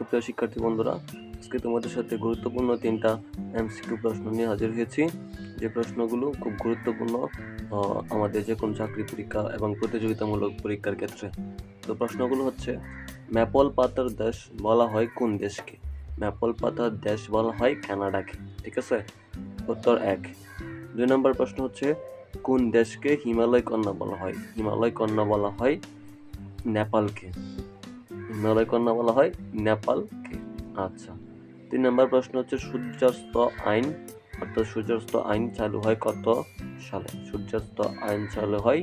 সুপ্রিয় শিক্ষার্থী বন্ধুরা, আজকে তোমাদের সাথে গুরুত্বপূর্ণ তিনটা এমসিকিউ প্রশ্ন নিয়ে হাজির হয়েছি। যে প্রশ্নগুলো খুব গুরুত্বপূর্ণ আমাদের যে কোনো চাকরি পরীক্ষা এবং প্রতিযোগিতামূলক পরীক্ষার ক্ষেত্রে। তো প্রশ্নগুলো হচ্ছে, ম্যাপল পাতার দেশ বলা হয় কোন দেশকে? ম্যাপল পাতার দেশ বলা হয় কানাডাকে, ঠিক আছে? উত্তর এক। দুই নম্বর প্রশ্ন হচ্ছে, কোন দেশকে হিমালয় কন্যা বলা হয়? হিমালয় কন্যা বলা হয় নেপালকে। হিমালয় কন্যা বলা হয় নেপালকে আচ্ছা তিন নম্বর প্রশ্ন হচ্ছে, সূর্যাস্ত আইন, অর্থাৎ সূর্যাস্ত আইন চালু হয় কত সালে? সূর্যাস্ত আইন চালু হয়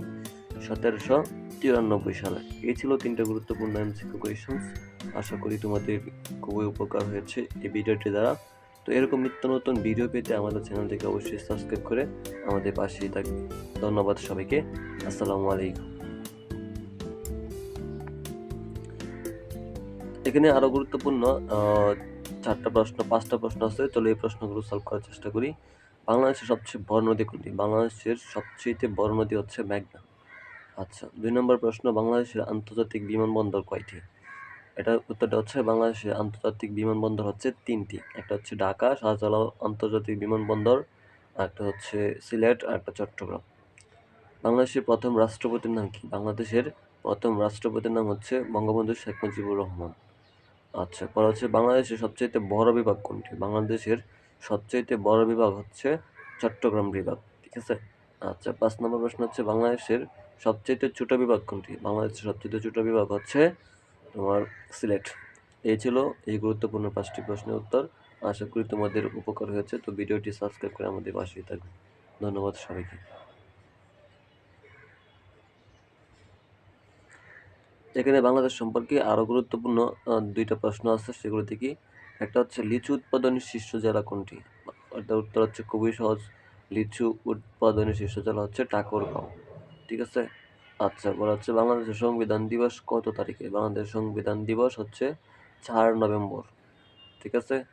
সতেরোশো তিরানব্বই সালে। এই ছিল তিনটে গুরুত্বপূর্ণ এমসিকিউ কোয়েশনস আশা করি তোমাদের খুবই উপকার হয়েছে এই ভিডিওটি দ্বারা। তো এরকম নিত্য নতুন ভিডিও পেতে আমাদের চ্যানেলটিকে অবশ্যই সাবস্ক্রাইব করে আমাদের পাশেই থাকবে। ধন্যবাদ সবাইকে। আসসালামু আলাইকুম। এখানে আরও গুরুত্বপূর্ণ চারটা প্রশ্ন, পাঁচটা প্রশ্ন আছে, চলো এই প্রশ্নগুলো সলভ করার চেষ্টা করি। বাংলাদেশের সবচেয়ে বড় নদী কোনটি? বাংলাদেশের সবচেয়ে বড় নদী হচ্ছে মেঘনা। আচ্ছা দুই নম্বর প্রশ্ন, বাংলাদেশের আন্তর্জাতিক বিমানবন্দর কয়টি? এটা উত্তরটা হচ্ছে বাংলাদেশের আন্তর্জাতিক বিমানবন্দর হচ্ছে তিনটি। একটা হচ্ছে ঢাকা, শাহজালাল আন্তর্জাতিক বিমানবন্দর একটা হচ্ছে সিলেট, আর একটা চট্টগ্রাম। বাংলাদেশের প্রথম রাষ্ট্রপতির নাম কি? বাংলাদেশের প্রথম রাষ্ট্রপতির নাম হচ্ছে বঙ্গবন্ধু শেখ মুজিবুর রহমান। আচ্ছা পরে হচ্ছে বাংলাদেশের সবচাইতে বড় বিভাগ কোনটি? বাংলাদেশের সবচাইতে বড় বিভাগ হচ্ছে চট্টগ্রাম বিভাগ, ঠিক আছে? আচ্ছা পাঁচ নম্বর প্রশ্ন হচ্ছে বাংলাদেশের সবচাইতে ছোট বিভাগ কোনটি? বাংলাদেশের সবচাইতে ছোট বিভাগ হচ্ছে তোমার সিলেট। এই ছিল এই গুরুত্বপূর্ণ পাঁচটি প্রশ্নের উত্তর। আশা করি তোমাদের উপকার হয়েছে, তো ভিডিওটি সাবস্ক্রাইব করে আমাদের পাশেই থাকবে। ধন্যবাদ সবাইকে। এখানে বাংলাদেশ সম্পর্কে আরও গুরুত্বপূর্ণ দুইটা প্রশ্ন আছে সেগুলো থেকে একটা হচ্ছে, লিচু উৎপাদনের শীর্ষ জেলা কোনটি? এটার উত্তর হচ্ছে, খুবই সহজ। লিচু উৎপাদনের শীর্ষ জেলা হচ্ছে ঠাকুরগাঁও। ঠিক আছে? আচ্ছা বলা হচ্ছে বাংলাদেশের সংবিধান দিবস কত তারিখে? বাংলাদেশের সংবিধান দিবস হচ্ছে চার নভেম্বর। ঠিক আছে?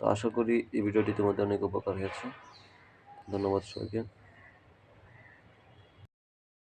তো আশা করি এই ভিডিওটি তোমাদের অনেক উপকার হয়েছে। ধন্যবাদ সবাইকে।